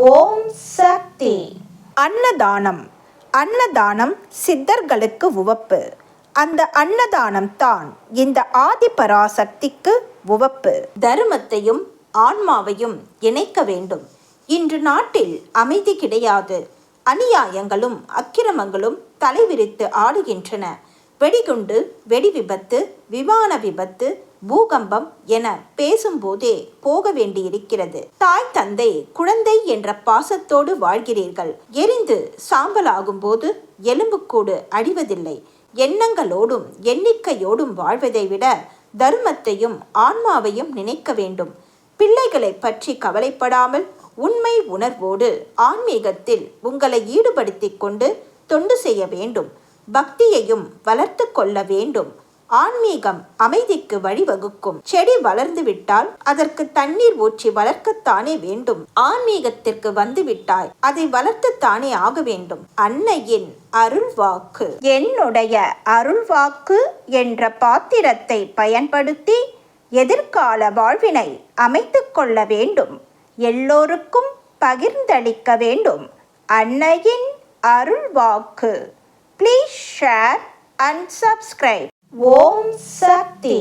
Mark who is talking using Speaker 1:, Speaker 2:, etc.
Speaker 1: ஓம் சக்தி. அன்னதானம். அன்னதானம் சித்தர்களுக்கு உவப்பு. அந்த அன்னதானம் தான் இந்த ஆதிபராசக்திக்கு உவப்பு. தர்மத்தையும் ஆன்மாவையும் இணைக்க வேண்டும். இன்று நாட்டில் அமைதி கிடையாது. அநியாயங்களும் அக்கிரமங்களும் தலைவிரித்து ஆடுகின்றன. வெடிகுண்டு வெடி விபத்து விமான விபத்து பூகம்பம் என பேசும்போதே போக வேண்டியிருக்கிறது. தாய் தந்தை குழந்தை என்ற பாசத்தோடு வாழ்கிறீர்கள். எரிந்து சாம்பலாகும் போது எலும்புக்கூடு அழிவதில்லை எண்ணங்களோடும் எண்ணிக்கையோடும் வாழ்வதை விட தர்மத்தையும் ஆன்மாவையும் நினைக்க வேண்டும். பிள்ளைகளை பற்றி கவலைப்படாமல் உண்மை உணர்வோடு ஆன்மீகத்தில் உங்களை ஈடுபடுத்திக் கொண்டு தொண்டு செய்ய வேண்டும். பக்தியையும் வளர்த்து கொள்ள வேண்டும். ஆன்மீகம் அமைதிக்கு வழிவகுக்கும். செடி வளர்ந்து விட்டால் அதற்கு தண்ணீர் ஊற்றி வளர்க்கத்தானே வேண்டும். ஆன்மீகத்திற்கு வந்து விட்டாய் அதை வளர்த்துத்தானே ஆக வேண்டும். அன்னையின் அருள்வாக்கு. என்னுடைய அருள்வாக்கு என்ற பாத்திரத்தை பயன்படுத்தி எதிர்கால வாழ்வினை அமைத்து கொள்ள வேண்டும். எல்லோருக்கும் பகிர்ந்தளிக்க வேண்டும். அன்னையின் அருள்வாக்கு. Please share and subscribe Om Shakti